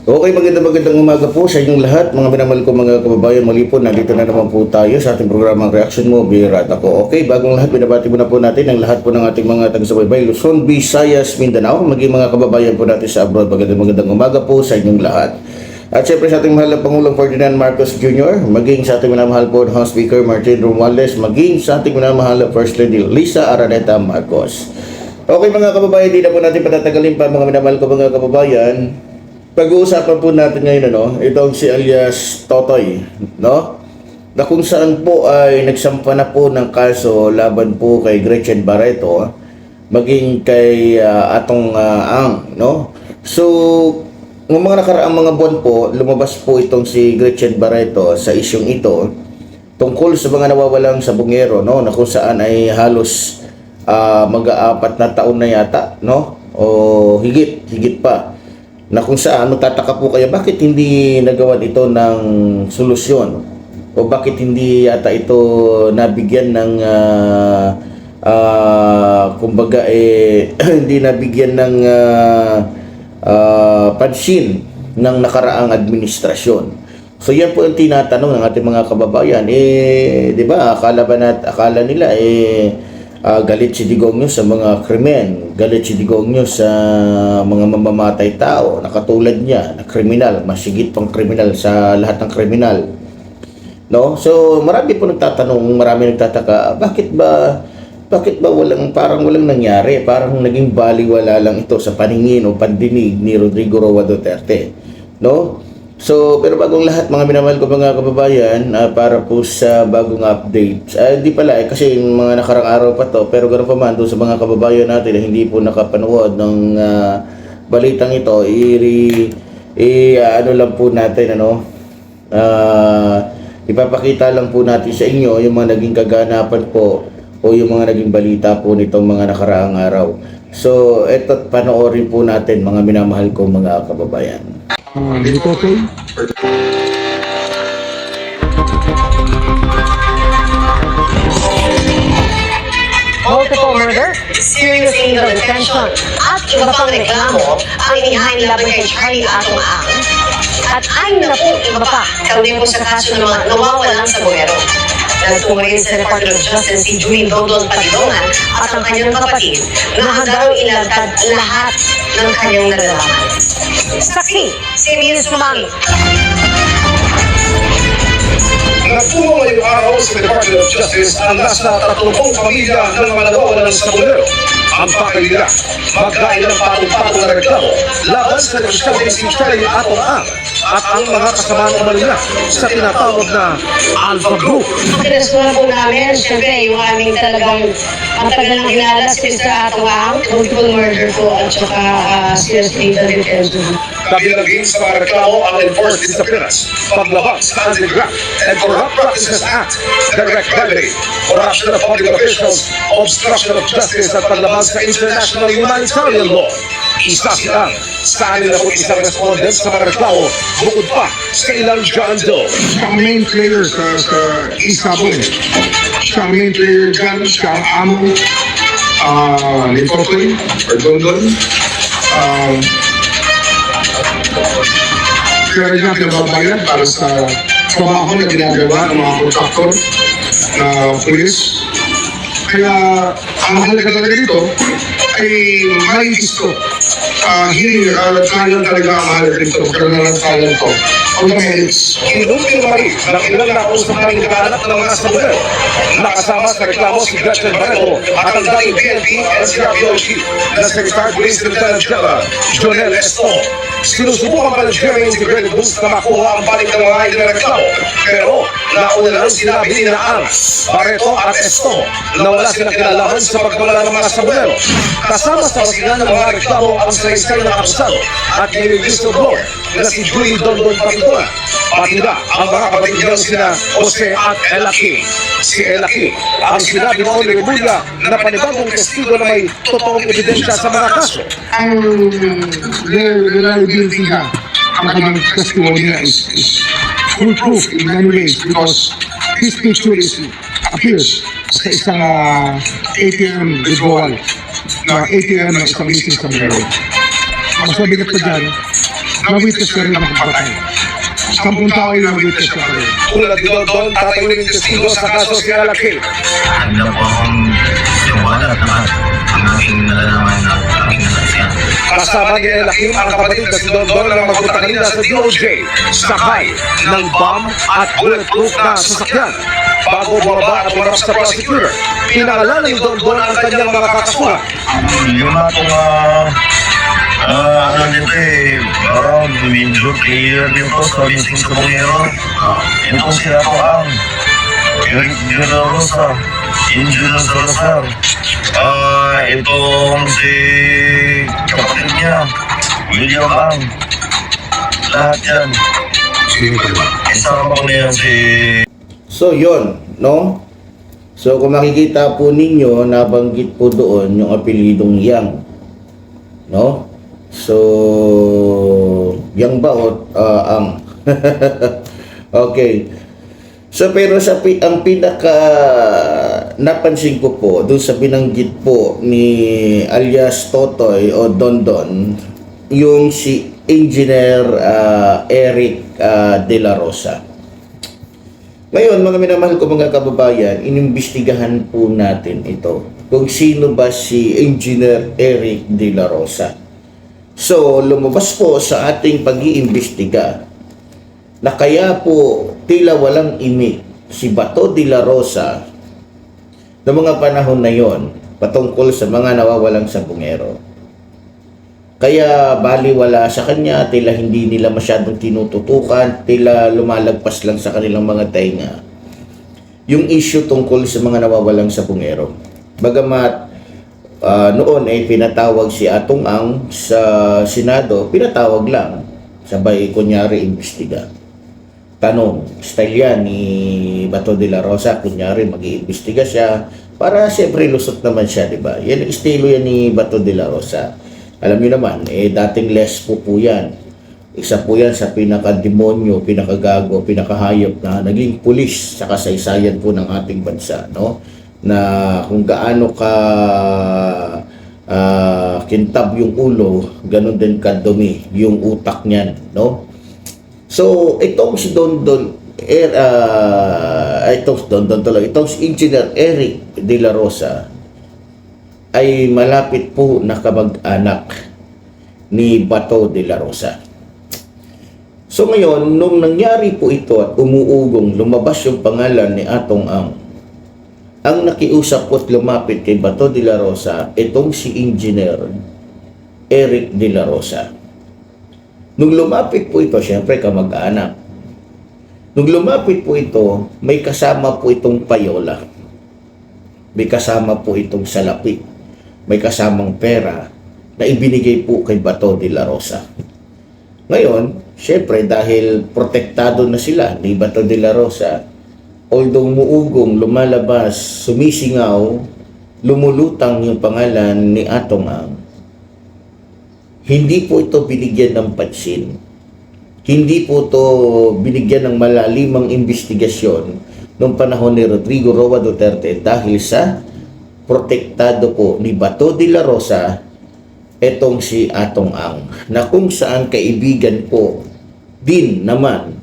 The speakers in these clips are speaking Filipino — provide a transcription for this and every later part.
Okay, magandang magandang umaga po sa inyong lahat, mga minamahal ko mga kababayan. Muli po, nandito na naman po tayo sa ating programang Reaction Mo, Bira at ako. Okay, bagong lahat, binabati muna po natin ang lahat po ng ating mga taga-subaybay, Luzon, Visayas, Mindanao, maging mga kababayan po natin sa abroad. Magandang magandang umaga po sa inyong lahat. At syempre sa ating mahal na Pangulong Ferdinand Marcos Jr., maging sa ating minamahal po House Speaker Martin Romualdez, maging sa ating minamahal na First Lady Lisa Araneta Marcos. Okay mga kababayan, di na po natin patatagalin pa mga minamahal ko mga kababayan. Pag-uusapan po natin ngayon ano, itong si alias Totoy, no? Na kung saan po ay nagsampa na po ng kaso laban po kay Gretchen Barreto, maging kay ah, Atong ah, Ang, no? So, ng mga nakaraang mga buwan po, lumabas po itong si Gretchen Barreto sa isyong ito tungkol sa mga nawawalang sabungero, no? Na kung saan ay halos ah, mag-aapat na taon na yata, no? O higit, higit pa na kung saan magtataka po kayo bakit hindi nagawan ito ng solusyon o bakit hindi yata ito nabigyan ng ah, ah, kumbaga eh hindi nabigyan ng ah, ah, pansin ng nakaraang administrasyon. So yan po ang tinatanong ng ating mga kababayan eh 'di ba akala ba nat akala nila eh ah, galit si Digongyo sa mga krimen, galit si Digongyo sa mga mamamatay tao na katulad niya, na kriminal, masigit pang kriminal sa lahat ng kriminal. No? So marami po nagtatanong, marami nagtataka, bakit ba bakit ba walang parang walang nangyari, parang naging baliwala lang ito sa paningin o pandinig ni Rodrigo Roa Duterte. No? So, pero bagong lahat, mga minamahal ko mga kababayan, ah, para po sa bagong update. Ah, hindi pala eh, kasi mga nakarang araw pa to, pero ganoon pa man doon sa mga kababayan natin na hindi po nakapanood ng ah, balitang ito, i, i ah, ano lang po natin, ano, ah, ipapakita lang po natin sa inyo yung mga naging kaganapan po o yung mga naging balita po nitong mga nakaraang araw. So, eto panoorin po natin mga minamahal ko mga kababayan. Uh, dito okay? multiple murder, serious illegal detention, at iba pang reklamo ang inihain laban kay Charlie Atong Ang. At ayon na po iba pa, kauwi po sa kaso ng mga nawawalang sa buwero. Nagtungayin sa Department of Justice si Julie Dodon Padilongan at ang kanyang kapatid na hanggang ilagtad lahat ng kanyang nalalaman. Saksi, si Venus Mamangit. Nagtungo ngayong araw sa Department of Justice ang nasa 30 pamilya ng mga nawawalan sa Bulero. Ang pakay nila, magkain ng patong-patong na reklamo laban sa negosyante si Charlie Atong Ang at ang mga kasamaang umano niya sa tinatawag na Alpha Group. Pinasunan po namin, syempre, yung aming talagang matagal nang kilala si Mr. Atawang, multiple murder po at saka uh, serious detention. Kabilagin sa mga reklamo ang Enforced Disappearance, paglabag sa Anti-Graft and Corrupt Practices Act, direct bribery, corruption of public officials, obstruction of justice at paglabag sa international humanitarian law. Isa silang sa anin na po isang respondent sa mga reklamo bukod pa sa ilang John Doe. Siya ang main player sa, sa Isabong. eh. Siya ang main player dyan. Siya ang amo uh, ni Totoy or Dondon. Uh, kaya rin natin nababayan para sa trabaho na ginagawa ng mga kontraktor na pulis. Kaya ang mahalaga talaga dito ay may gusto. Uh, hearing uh, talent talaga ang mahalaga dito. Ng talent to. On the merits. Inumpirmari ng ilang nakausap namin naghahanap ng mga sa reklamo si Gretchen Barreto at ang dating PNP NCRPO chief na Secretary Police Lieutenant General Jonel Estomo. Sinusubukan pa ng Jerry Integrated Boost na makuha ang balik ng mga inireklamo. Pero nauna lang sinabi ni Ang, Barreto at Estomo na wala silang kinalaman sa pagwala ng mga sabunero. Kasama sa basihan ng mga reklamo ang saysay ng akusado at yung whistleblower na si Julie Dondon Patitona. Pati na ang mga kapatid niyang sina Jose at Ella King. Si Ella King ang sinabi noon ni Rebulla na panibagong testigo na may totoong ebidensya sa mga kaso. ang reliability niya, ang kanyang testimony niya is, is foolproof in many ways because his picture is appears sa isang uh, ATM withdrawal na ATM ng isang leasing sa Manila. Mas mabigat pa dyan, na-witness ko rin ang pagpatay. Sampung tao ay na-witness ko rin. Tulad ni Don Don, tatayunin testigo sa kaso si Alakil. Handa po akong tiwala at lahat ang aking nalalaman at aking nasaksiyan. Kasama ni Elakim ang kapatid na si Don Don na magpunta kanina sa DOJ, sakay ng bomb at bulletproof na sasakyan. Bago bumaba at umarap sa prosecutor, pinangalan ni Don Don ang kanyang mga kakasuhan. Yun na itong uh, uh, ano dito eh, parang window clear din po sa Vincent Caballero. Itong siya po ang Eric Rosa, Angel Salazar. Ah, itong si kapatid niya, William Ang. Lahat yan. Isama ko na yan si So, yon no? So, kung makikita po ninyo, nabanggit po doon yung apelidong Yang. No? So, Yang Baot, ah, ang. okay. So, pero sa ang pinaka napansin ko po, doon sa binanggit po ni alias Totoy o Don Don, yung si Engineer ah, Eric ah, De La Rosa. Ngayon, mga minamahal ko mga kababayan, inimbestigahan po natin ito. Kung sino ba si Engineer Eric De La Rosa. So, lumabas po sa ating pag-iimbestiga na kaya po tila walang imik si Bato de la Rosa noong mga panahon na yon patungkol sa mga nawawalang sabungero. Kaya baliwala sa kanya, tila hindi nila masyadong tinututukan, tila lumalagpas lang sa kanilang mga tainga. Yung issue tungkol sa mga nawawalang sabungero. Bagamat ah, noon ay pinatawag si Atong Ang sa Senado, pinatawag lang. Sabay kunyari imbestiga. Tanong, style yan ni Bato de la Rosa, kunyari mag-iimbestiga siya para siyempre lusot naman siya, di ba? Yan ang estilo yan ni Bato de la Rosa. Alam niyo naman, eh dating less po po yan. Isa po yan sa pinaka-demonyo, pinaka-gago, pinaka-hayop na naging pulis sa kasaysayan po ng ating bansa, no? Na kung gaano ka ah, kintab yung ulo, ganun din kadumi yung utak niyan, no? So, itong si Don Don, er, ah, itong si Don Don talaga, itong si Engineer Eric De La Rosa ay malapit po na kamag-anak ni Bato De La Rosa. So ngayon, nung nangyari po ito at umuugong, lumabas yung pangalan ni Atong Ang, ang nakiusap po at lumapit kay Bato de la Rosa, itong si Engineer Eric de la Rosa. Nung lumapit po ito, syempre kamag-anak. Nung lumapit po ito, may kasama po itong payola. May kasama po itong salapi. May kasamang pera na ibinigay po kay Bato de la Rosa. Ngayon, syempre dahil protektado na sila ni Bato de la Rosa, although muugong, lumalabas, sumisingaw, lumulutang yung pangalan ni Atong Ang, hindi po ito binigyan ng pansin. Hindi po ito binigyan ng malalimang investigasyon noong panahon ni Rodrigo Roa Duterte dahil sa protektado po ni Bato de la Rosa etong si Atong Ang na kung saan kaibigan po din naman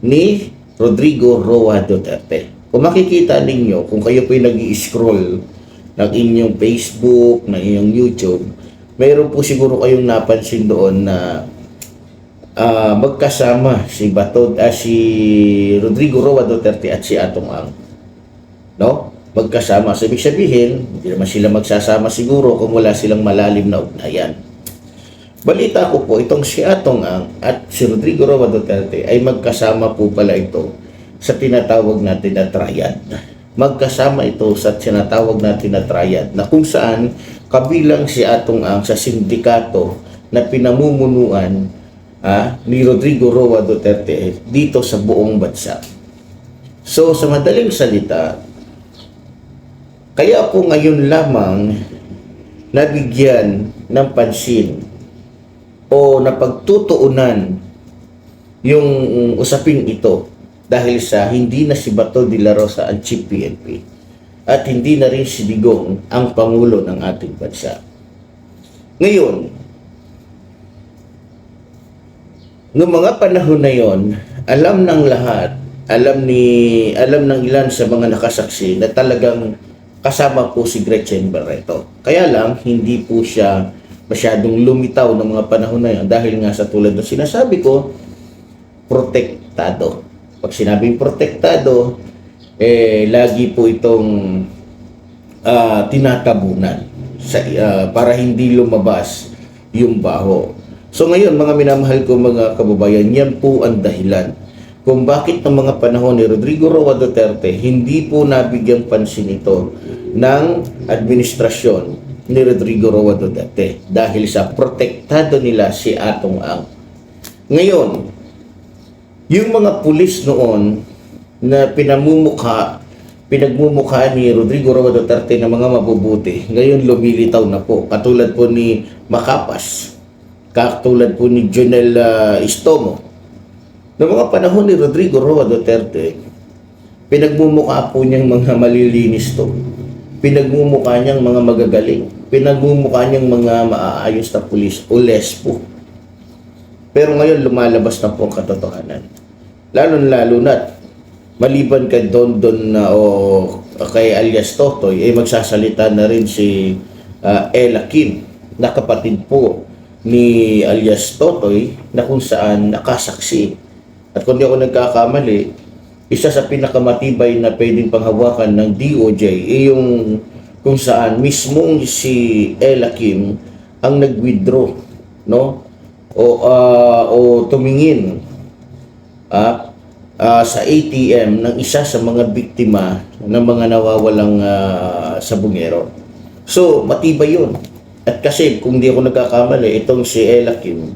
ni Rodrigo Roa Duterte. Kung makikita ninyo, kung kayo po'y nag scroll ng inyong Facebook, ng inyong YouTube, mayroon po siguro kayong napansin doon na ah, magkasama si Bato, ah, si Rodrigo Roa Duterte at si Atong Ang. No? Magkasama. So, ibig sabihin, hindi naman sila magsasama siguro kung wala silang malalim na ugnayan. Balita ko po, itong si Atong Ang at si Rodrigo Roa Duterte ay magkasama po pala ito sa tinatawag natin na triad. Magkasama ito sa tinatawag natin na triad na kung saan kabilang si Atong Ang sa sindikato na pinamumunuan ah, ni Rodrigo Roa Duterte dito sa buong bansa. So sa madaling salita, kaya po ngayon lamang nabigyan ng pansin o napagtutuunan yung usaping ito dahil sa hindi na si Bato de la Rosa ang chief PNP at hindi na rin si Digong ang pangulo ng ating bansa. Ngayon, Noong mga panahon na yon, alam ng lahat, alam ni alam ng ilan sa mga nakasaksi na talagang kasama po si Gretchen Barreto. Kaya lang hindi po siya masyadong lumitaw ng mga panahon na yon dahil nga sa tulad ng sinasabi ko, protektado. Pag sinabing protektado, eh lagi po itong ah, tinatabunan sa, ah, para hindi lumabas yung baho. So ngayon mga minamahal ko mga kababayan, yan po ang dahilan kung bakit ng mga panahon ni Rodrigo Roa Duterte hindi po nabigyang pansin ito ng administrasyon ni Rodrigo Roa Duterte dahil sa protektado nila si Atong Ang. Ngayon, yung mga pulis noon na pinamumukha, pinagmumukha ni Rodrigo Roa Duterte na mga mabubuti, ngayon lumilitaw na po. Katulad po ni Makapas, katulad po ni Jonel ah, Istomo. Noong mga panahon ni Rodrigo Roa Duterte, pinagmumukha po niyang mga malilinis to. Pinagmumukha niyang mga magagaling. Pinagmumukha niyang mga maaayos na pulis o lespo. Pero ngayon lumalabas na po ang katotohanan. Lalo-lalo na maliban kay Don Don na o kay alias Totoy, eh magsasalita na rin si ah, Ella Kim na kapatid po ni alias Totoy na kung saan nakasaksi. At kung di ako nagkakamali, isa sa pinakamatibay na pwedeng panghawakan ng DOJ ay yung kung saan mismong si Ella Kim ang nag-withdraw no o ah, o tumingin ah, ah, sa ATM ng isa sa mga biktima ng mga nawawalang ah, sabungero. So, matibay yun. At kasi, kung di ako nagkakamali, itong si Ella Kim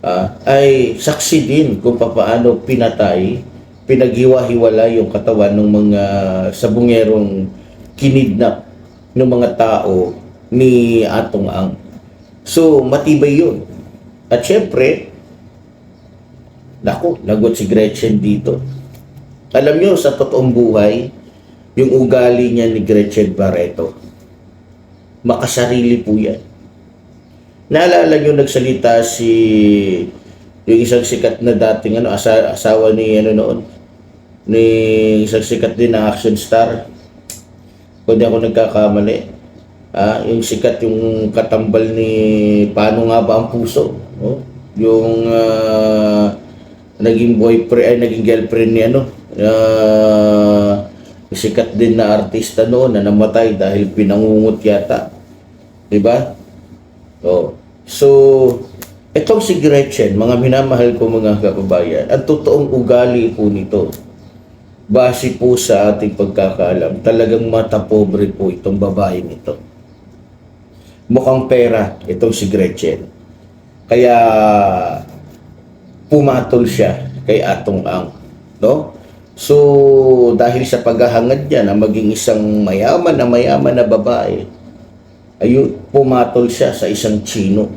ah, ay saksi din kung papaano pinatay, pinaghiwa-hiwala yung katawan ng mga sabungerong kinidnap ng mga tao ni Atong Ang. So, matibay yun. At syempre, Nako, lagot si Gretchen dito. Alam nyo, sa totoong buhay, yung ugali niya ni Gretchen Barreto, makasarili po yan. Naalala nyo nagsalita si yung isang sikat na dating ano, asa, asawa ni ano noon, ni isang sikat din na action star. Kung di ako nagkakamali. Ah, yung sikat yung katambal ni paano nga ba ang puso, no? Yung ah, naging boyfriend ay naging girlfriend ni ano ah, sikat din na artista noon na namatay dahil pinangungot yata. 'Di ba? Oh. So, itong si Gretchen, mga minamahal ko mga kababayan, ang totoong ugali po nito, base po sa ating pagkakaalam, talagang mata pobre po itong babae nito. Mukhang pera itong si Gretchen. Kaya pumatol siya kay Atong Ang, no? So, dahil sa paghahangad niya na maging isang mayaman na mayaman na babae, ayun, pumatol siya sa isang chino.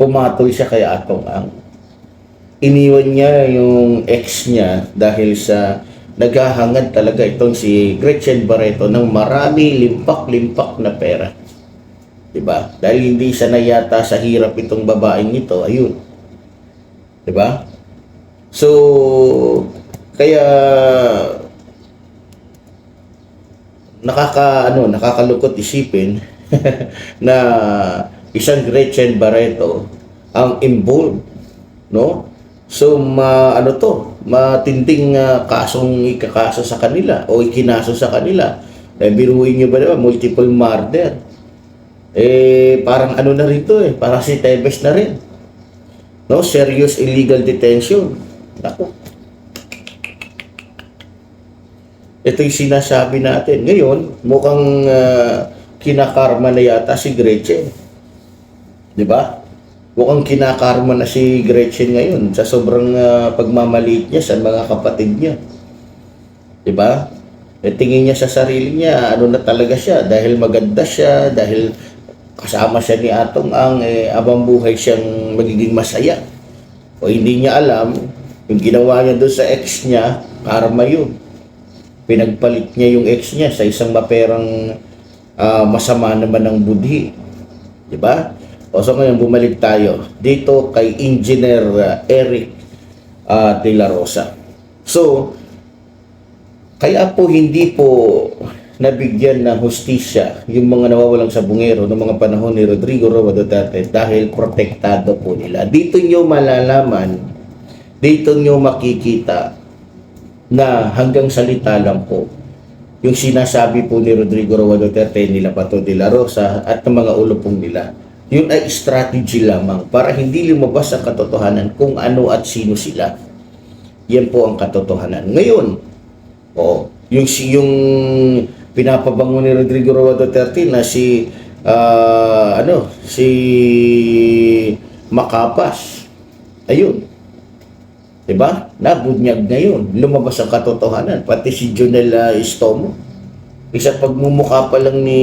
Pumatol siya kay Atong Ang. Iniwan niya yung ex niya dahil sa naghahangad talaga itong si Gretchen Barreto ng marami limpak-limpak na pera. 'Di ba? Dahil hindi siya yata sa hirap itong babaeng ito, ayun. 'Di ba? So, kaya nakaka ano, nakakalungkot isipin na isang Gretchen Barreto ang involved, no? So, ma, ano to, matinding ah, kasong ikakaso sa kanila o ikinaso sa kanila. Eh, biruin nyo ba naman, multiple murder. Eh, parang ano na rito eh, parang si Tevez na rin. No, serious illegal detention. Naku. Ito yung sinasabi natin. Ngayon, mukhang ah, kinakarma na yata si Gretchen. Di ba? Mukhang kinakarma na si Gretchen ngayon sa sobrang ah, pagmamaliit niya sa mga kapatid niya. Di ba? E tingin niya sa sarili niya, ano na talaga siya, dahil maganda siya, dahil kasama siya ni Atong ang eh, abang buhay siyang magiging masaya. O hindi niya alam, yung ginawa niya doon sa ex niya, karma yun. Pinagpalit niya yung ex niya sa isang maperang ah, masama naman ng budhi. Di ba? O so ngayon, bumalik tayo dito kay Engineer uh, Eric uh, De La Rosa. So, kaya po hindi po nabigyan ng hustisya yung mga nawawalang sa bungero noong mga panahon ni Rodrigo Roa Duterte dahil protektado po nila. Dito nyo malalaman, dito nyo makikita na hanggang salita lang po yung sinasabi po ni Rodrigo Roa Duterte, nila Pato de la Rosa at ng mga ulo pong nila. Yun ay strategy lamang para hindi lumabas ang katotohanan kung ano at sino sila. Yan po ang katotohanan. Ngayon, oo, yung yung pinapabango ni Rodrigo Roa Duterte na si ah, ano, si Makapas. Ayun. 'Di ba? Nabunyag ngayon. Lumabas ang katotohanan pati si Junel ah, Istomo. Isa pagmumukha pa lang ni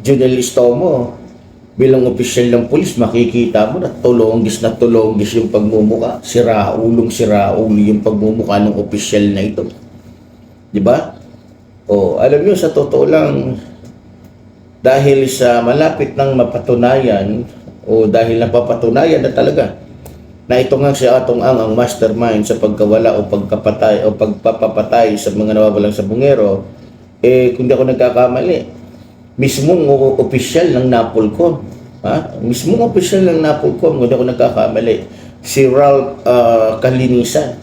Junel Istomo bilang opisyal ng pulis, makikita mo na tulonggis na tulonggis yung pagmumuka. Sira ulong sira ulo yung pagmumuka ng opisyal na ito. Di ba? O, alam nyo, sa totoo lang, dahil sa malapit ng mapatunayan, o dahil napapatunayan na talaga, na ito nga si Atong Ang ang mastermind sa pagkawala o pagkapatay o pagpapapatay sa mga nawawalang sa bungero, eh, kung di ako nagkakamali, mismong opisyal ng Napolcom, ha? mismong opisyal ng Napolcom, kung ako nagkakamali, si Ralph ah, Kalinisan,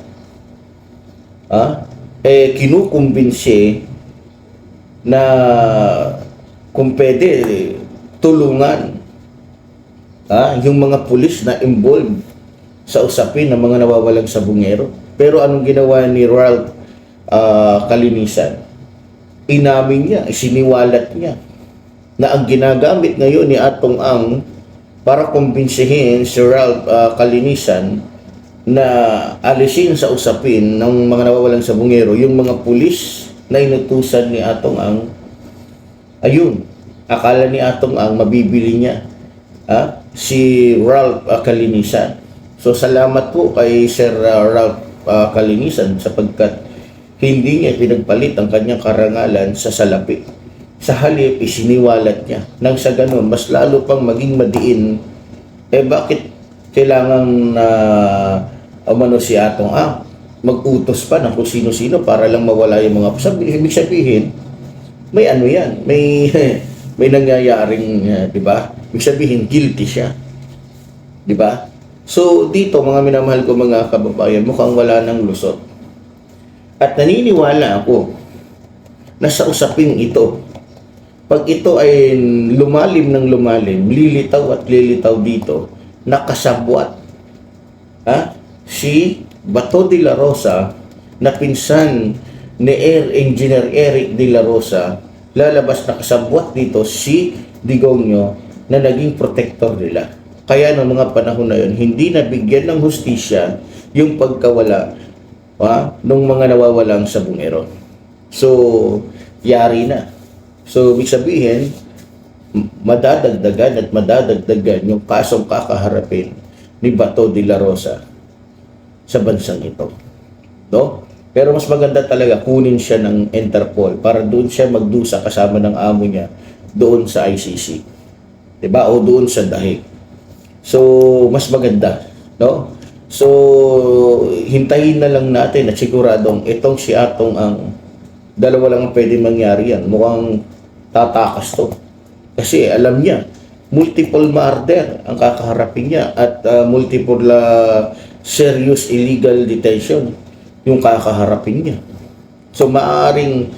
ha? eh, kinukumbinsi na kung pwede, tulungan ha? yung mga pulis na involved sa usapin ng mga nawawalang sa bungero. Pero anong ginawa ni Ralph ah, Kalinisan? Inamin niya, isiniwalat niya na ang ginagamit ngayon ni Atong Ang para kumbinsihin si Ralph ah, Kalinisan na alisin sa usapin ng mga nawawalang sa bungero yung mga pulis na inutusan ni Atong Ang. Ayun akala ni Atong Ang mabibili niya ah, si Ralph ah, Kalinisan. So salamat po kay Sir ah, Ralph ah, Kalinisan sapagkat hindi niya pinagpalit ang kanyang karangalan sa salapi sa halip isiniwalat niya. Nang sa ganun mas lalo pang maging madiin. Eh bakit kailangan na umano si Atong ah mag-utos pa ng kung sino-sino para lang mawala yung mga sabi, ibig sabihin may ano yan may may nangyayaring uh, di ba? Ibig sabihin guilty siya. Di ba? So dito mga minamahal ko mga kababayan mukhang wala ng lusot. At naniniwala ako na sa usaping ito pag ito ay lumalim ng lumalim, lilitaw at lilitaw dito, nakasabwat ha? si Bato de la Rosa na pinsan ni Air Engineer Eric de la Rosa, lalabas na kasabwat dito si Digongyo na naging protector nila. Kaya noong mga panahon na yun, hindi nabigyan ng hustisya yung pagkawala ha, ng mga nawawalang sa bungero. So, yari na. So, ibig sabihin, madadagdagan at madadagdagan yung kasong kakaharapin ni Bato de la Rosa sa bansang ito. No? Pero mas maganda talaga kunin siya ng Interpol para doon siya magdusa kasama ng amo niya doon sa ICC. 'Di ba? O doon sa Dahig. So, mas maganda, no? So, hintayin na lang natin at siguradong itong si Atong ang dalawa lang ang pwede mangyari yan. Mukhang tatakas to. Kasi alam niya, multiple murder ang kakaharapin niya at uh, multiple uh, serious illegal detention yung kakaharapin niya. So maaaring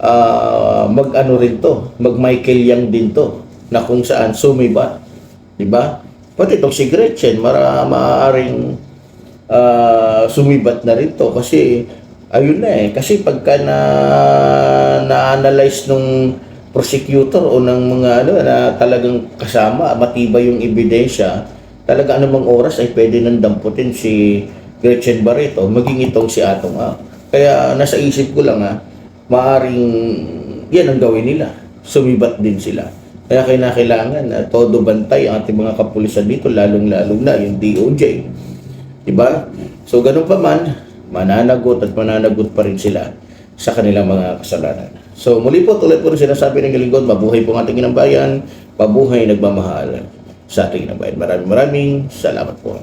uh, mag-ano rin to, mag-Michael Yang din to na kung saan sumibat, di ba? Pati itong si Gretchen, mara, maaaring uh, sumibat na rin to kasi ayun na eh. Kasi pagka na, na-analyze nung prosecutor o ng mga ano na talagang kasama, matibay yung ebidensya, talaga anumang oras ay pwede nang damputin si Gretchen Barreto, maging itong si Atong A. Kaya nasa isip ko lang ha, maaring yan ang gawin nila. Sumibat din sila. Kaya kinakailangan na todo bantay ang ating mga kapulisan dito, lalong-lalong na yung DOJ. Diba? So, ganun pa man, mananagot at mananagot pa rin sila sa kanilang mga kasalanan. So, muli po, tulad po rin sinasabi ng lingkod, mabuhay po ang ating inang bayan, mabuhay nagmamahal. sa ating bayan. Maraming maraming salamat po.